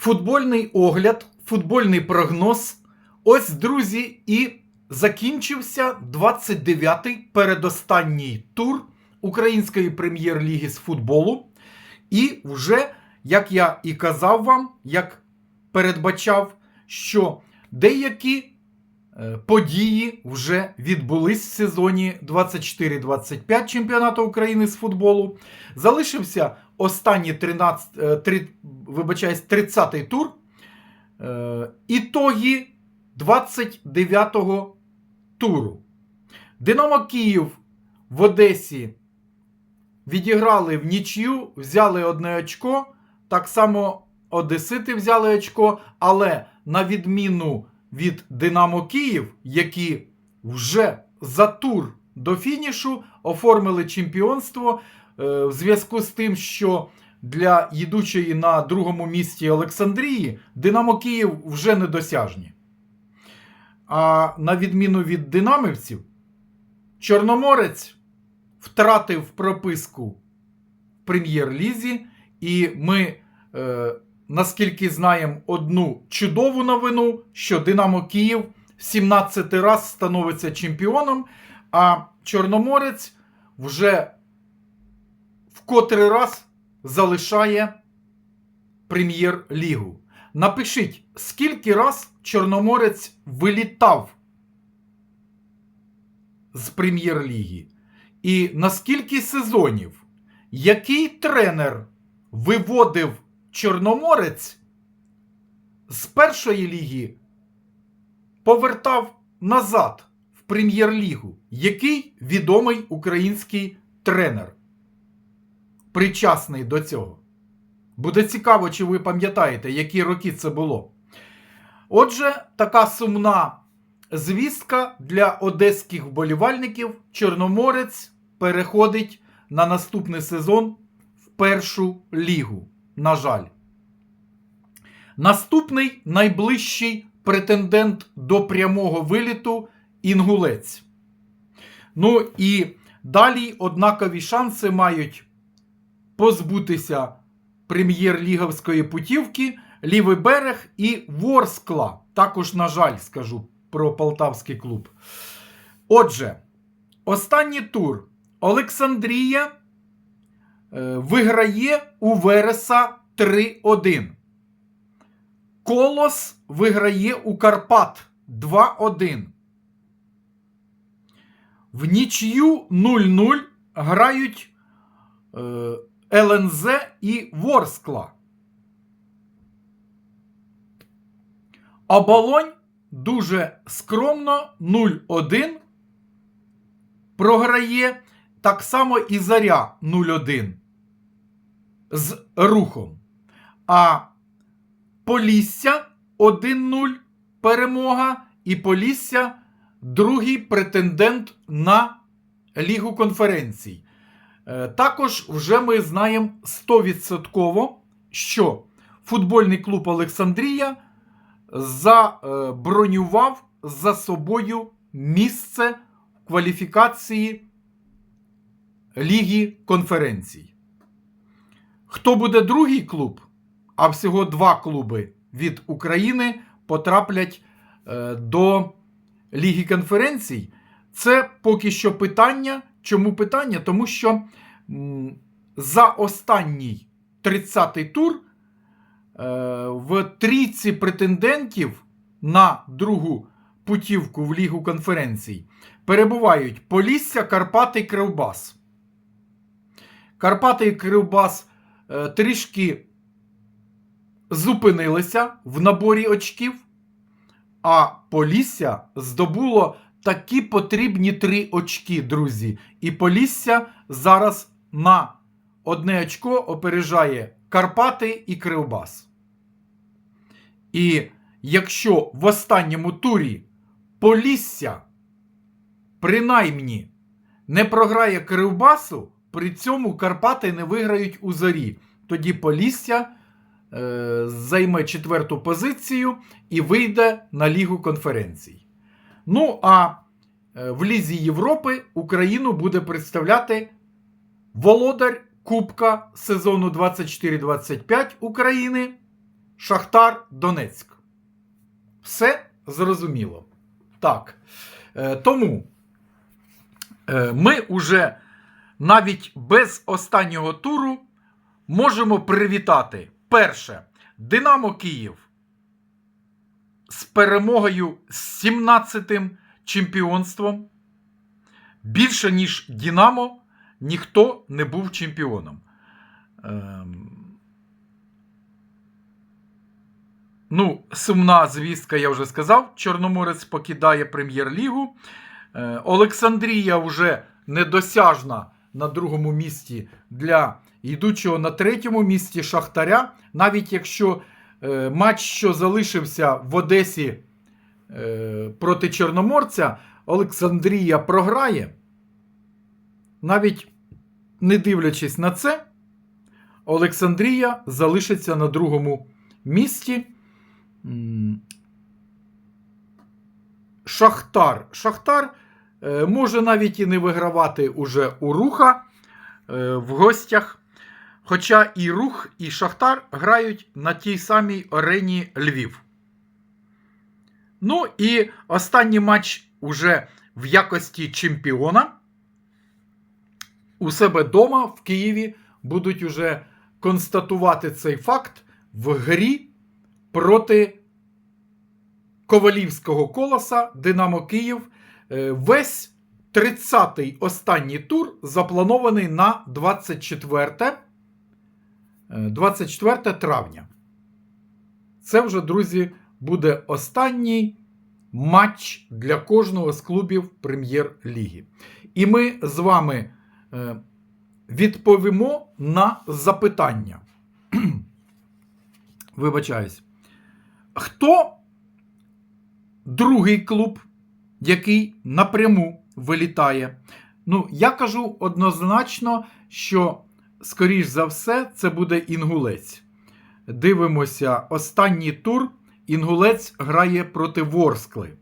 футбольний огляд, футбольний прогноз. Ось, друзі, і закінчився 29-й передостанній тур Української прем'єр-ліги з футболу. І вже, як я і казав вам, як передбачав, що деякі е, події вже відбулись в сезоні 24-25 чемпіонату України з футболу. Залишився останній 13, е, три- вибачаюсь, 30-й тур. Е, Ітоги 29-го туру. Динамо Київ в Одесі відіграли в нічю, взяли одне очко. Так само Одесити взяли очко, але на відміну від Динамо Київ, які вже за тур до фінішу оформили чемпіонство е, в зв'язку з тим, що для їдучої на другому місці Олександрії Динамо Київ вже недосяжні. А на відміну від динамівців, Чорноморець втратив прописку в прем'єр-лізі, і ми, е, наскільки знаємо, одну чудову новину, що Динамо Київ в 17 раз становиться чемпіоном, а Чорноморець вже в котрий раз залишає прем'єр-лігу. Напишіть, скільки раз Чорноморець вилітав з прем'єр-ліги? І на скільки сезонів? Який тренер виводив Чорноморець з першої ліги, повертав назад в прем'єр-лігу? Який відомий український тренер причасний до цього? Буде цікаво, чи ви пам'ятаєте, які роки це було. Отже, така сумна звістка для одеських вболівальників. Чорноморець переходить на наступний сезон в першу лігу. На жаль. Наступний найближчий претендент до прямого виліту інгулець. Ну і далі однакові шанси мають позбутися прем'єр-ліговської путівки, лівий берег і Ворскла. Також, на жаль, скажу про полтавський клуб. Отже, останній тур. Олександрія е, виграє у Вереса 3-1. Колос виграє у Карпат 2-1. В нічю 0-0 грають е, ЛНЗ і Ворскла. Оболонь дуже скромно 0-1 програє так само і Заря 0-1 з рухом. А Полісся 1-0 перемога. І Полісся другий претендент на Лігу конференцій. Е, Також вже ми знаємо 100%, що футбольний клуб Олександрія забронював за собою місце в кваліфікації Ліги конференцій. Хто буде другий клуб, а всього два клуби від України потраплять е, до Ліги конференцій, це поки що питання. Чому питання? Тому що за останній 30-й тур е, в трійці претендентів на другу путівку в Лігу конференцій перебувають Полісся, Карпати і Кривбас. Карпати і Кривбас е, трішки зупинилися в наборі очків, а Полісся здобуло такі потрібні три очки, друзі. І Полісся зараз на одне очко опережає Карпати і Кривбас. І якщо в останньому турі Полісся принаймні не програє Кривбасу, при цьому Карпати не виграють у зорі. Тоді Полісся е, займе четверту позицію і вийде на Лігу конференцій. Ну, а е, в Лізі Європи Україну буде представляти володар Кубка сезону 24-25 України Шахтар Донецьк. Все зрозуміло. Так. Е, тому е, ми уже навіть без останнього туру можемо привітати перше Динамо Київ з перемогою з 17-тим чемпіонством. Більше, ніж Динамо, ніхто не був чемпіоном. Ем... Ну, сумна звістка, я вже сказав. Чорноморець покидає прем'єр-лігу. Е, Олександрія вже недосяжна на другому місці для йдучого на третьому місці Шахтаря. Навіть якщо матч, що залишився в Одесі е, проти Чорноморця, Олександрія програє. Навіть не дивлячись на це, Олександрія залишиться на другому місці. Шахтар. Шахтар е, може навіть і не вигравати уже у руха е, в гостях. Хоча і рух, і Шахтар грають на тій самій арені Львів. Ну і останній матч уже в якості чемпіона. У себе вдома в Києві будуть уже констатувати цей факт в грі проти Ковалівського колоса Динамо Київ. Е, Весь 30-й останній тур запланований на 24, е, 24 травня. Це вже, друзі, буде останній матч для кожного з клубів Прем'єр-ліги. І ми з вами е, відповімо на запитання. Вибачаюсь. Хто другий клуб, який напряму вилітає? Ну, я кажу однозначно, що, скоріш за все, це буде інгулець. Дивимося, останній тур. Інгулець грає проти Ворскли.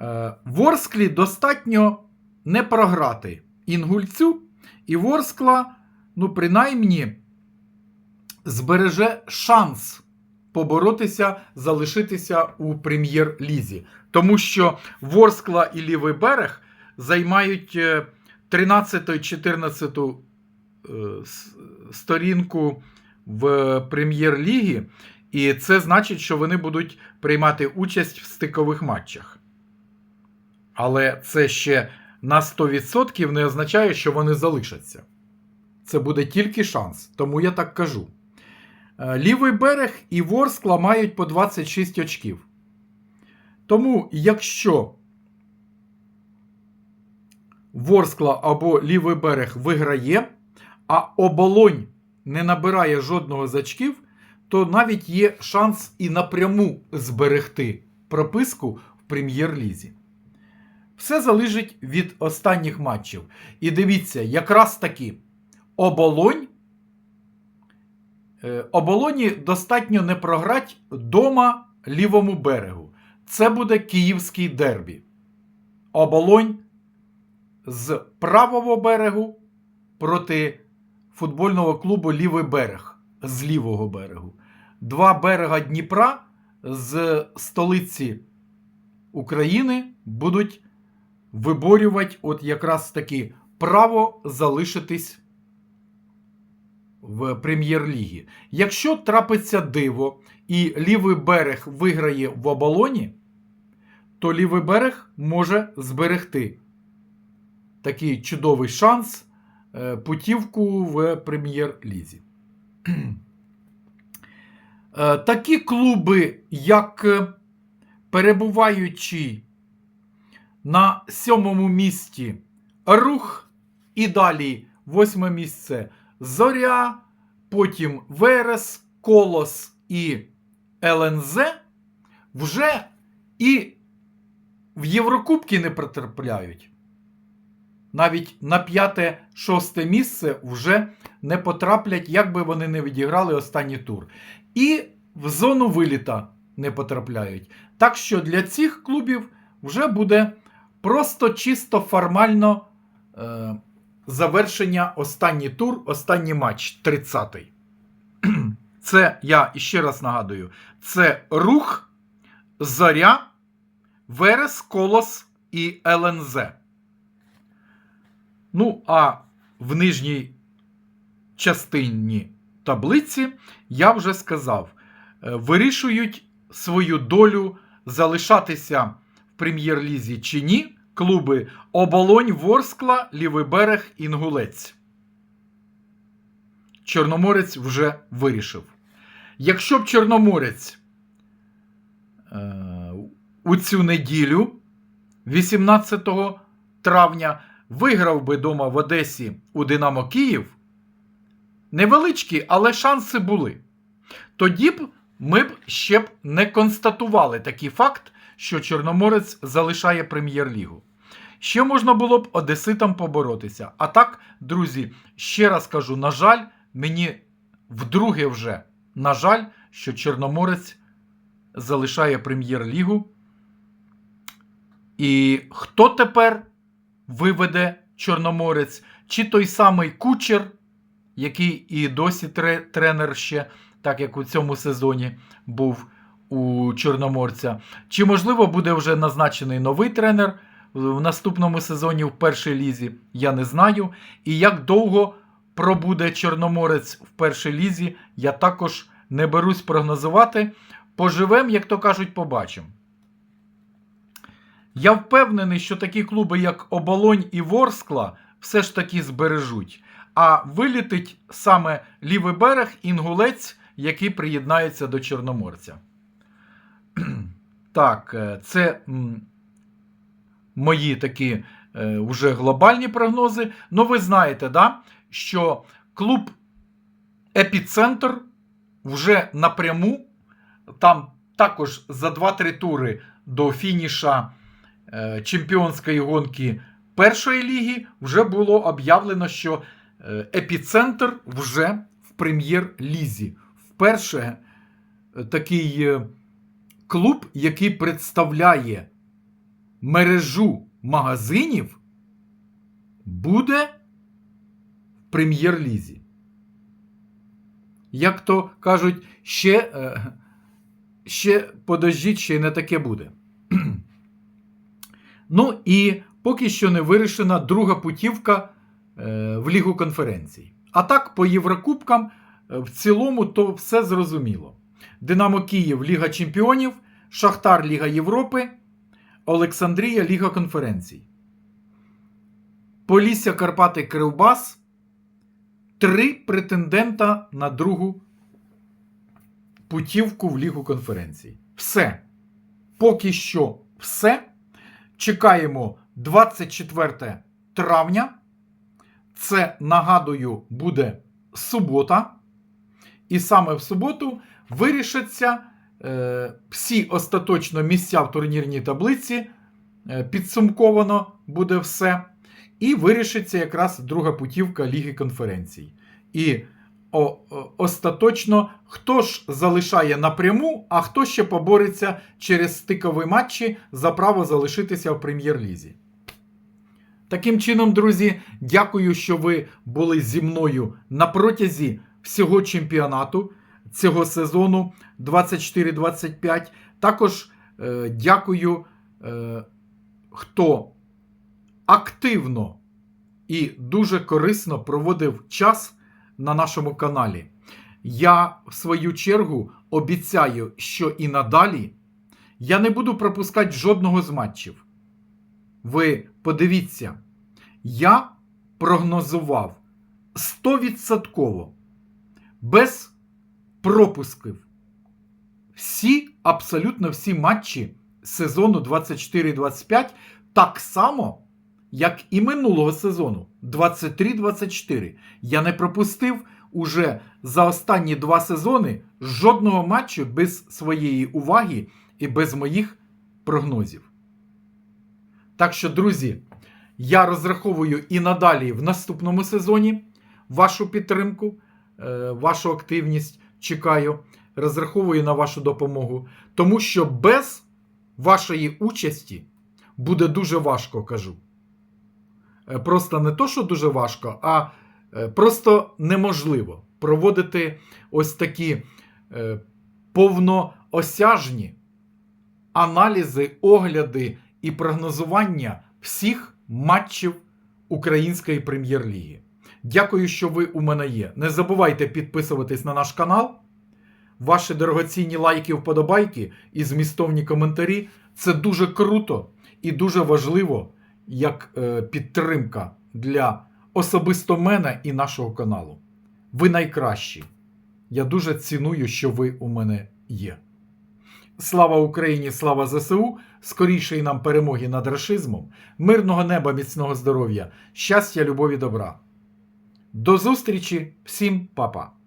Е, Ворсклі достатньо не програти інгульцю, і Ворскла, ну, принаймні, збереже шанс поборотися, залишитися у прем'єр-лізі. Тому що Ворскла і Лівий берег займають 13-14 сторінку в прем'єр-лігі, і це значить, що вони будуть приймати участь в стикових матчах. Але це ще на 100% не означає, що вони залишаться. Це буде тільки шанс, тому я так кажу. Е, Лівий берег і Ворскла мають по 26 очків. Тому, якщо Ворскла або Лівий берег виграє, а оболонь не набирає жодного з очків, то навіть є шанс і напряму зберегти прописку в прем'єр-лізі. Все залежить від останніх матчів. І дивіться, якраз таки оболонь. Е, Оболоні достатньо не програти дома лівому берегу. Це буде київський дербі. Оболонь з правого берегу проти футбольного клубу Лівий берег з лівого берегу. Два берега Дніпра з столиці України будуть виборювати от якраз таки право залишитись в прем'єр-лігі. Якщо трапиться диво і лівий берег виграє в оболоні, то лівий берег може зберегти такий чудовий шанс путівку в прем'єр-лізі. Е, Такі клуби, як перебуваючи на сьомому місці рух і далі восьме місце Зоря, потім Верес, Колос і ЛНЗ вже і в Єврокубки не потрапляють. Навіть на п'яте-шосте місце вже не потраплять, як би вони не відіграли останній тур. І в зону виліта не потрапляють. Так що для цих клубів вже буде просто чисто формально е, завершення останній тур, останній матч 30-й. Це, я ще раз нагадую, це рух, зоря, Верес, Колос і ЛНЗ. Ну, а в нижній частині таблиці я вже сказав, е, вирішують свою долю залишатися в прем'єр-лізі чи ні клуби Оболонь, Ворскла, Лівий берег, Інгулець. Чорноморець вже вирішив. Якщо б Чорноморець е, у цю неділю, 18 травня, виграв би дома в Одесі у Динамо Київ, невеличкі, але шанси були. Тоді б ми б ще б не констатували такий факт, що Чорноморець залишає прем'єр-лігу. Ще можна було б одеситам поборотися. А так, друзі, ще раз кажу: на жаль, мені вдруге вже на жаль, що Чорноморець залишає прем'єр-лігу. І хто тепер виведе Чорноморець? Чи той самий кучер, який і досі тренер ще, так як у цьому сезоні був у Чорноморця? Чи можливо буде вже назначений новий тренер в наступному сезоні в першій лізі? Я не знаю. І як довго пробуде Чорноморець в першій лізі, я також не берусь прогнозувати. Поживем, як то кажуть, побачимо. Я впевнений, що такі клуби, як Оболонь і Ворскла, все ж таки збережуть. А вилітить саме лівий берег Інгулець, який приєднається до Чорноморця. Так, е, це мої такі е, вже глобальні прогнози. Ну, ви знаєте, да, що клуб Епіцентр вже напряму, там також за 2-3 тури до фініша чемпіонської гонки першої ліги вже було об'явлено, що е, епіцентр вже в прем'єр-лізі. Вперше е, такий е, клуб, який представляє мережу магазинів, буде в прем'єр-лізі. Як то кажуть, ще, е, ще подождіть, ще не таке буде. Ну і поки що не вирішена друга путівка е, в Лігу конференцій. А так, по Єврокубкам е, в цілому то все зрозуміло. Динамо Київ Ліга Чемпіонів, Шахтар Ліга Європи, Олександрія Ліга конференцій. Полісся Карпати Кривбас. Три претендента на другу путівку в Лігу конференцій. Все. Поки що все. Чекаємо 24 травня. Це, нагадую, буде субота. І саме в суботу вирішаться е, всі остаточно місця в турнірній таблиці. Е, підсумковано буде все. І вирішиться якраз друга путівка Ліги конференцій. І остаточно, хто ж залишає напряму, а хто ще побореться через стикові матчі за право залишитися в прем'єр-лізі. Таким чином, друзі, дякую, що ви були зі мною на протязі всього чемпіонату цього сезону 24-25. Також е, дякую, е, хто активно і дуже корисно проводив час на нашому каналі. Я, в свою чергу, обіцяю, що і надалі я не буду пропускати жодного з матчів. Ви подивіться, я прогнозував 100% без пропусків всі, абсолютно всі матчі сезону 24-25 так само, як і минулого сезону 23-24. Я не пропустив уже за останні два сезони жодного матчу без своєї уваги і без моїх прогнозів. Так що, друзі, я розраховую і надалі в наступному сезоні вашу підтримку, е, вашу активність чекаю. Розраховую на вашу допомогу, тому що без вашої участі буде дуже важко, кажу. Е, Просто не то, що дуже важко, а е, просто неможливо. проводити ось такі е, повноосяжні аналізи, огляди і прогнозування всіх матчів Української прем'єр-ліги. Дякую, що ви у мене є. Не забувайте підписуватись на наш канал. Ваші дорогоцінні лайки, вподобайки і змістовні коментарі це дуже круто і дуже важливо як е, підтримка для особисто мене і нашого каналу. Ви найкращі. Я дуже ціную, що ви у мене є. Слава Україні, слава ЗСУ, скорішої нам перемоги над рашизмом, мирного неба, міцного здоров'я, щастя, любові, добра. До зустрічі, всім па-па!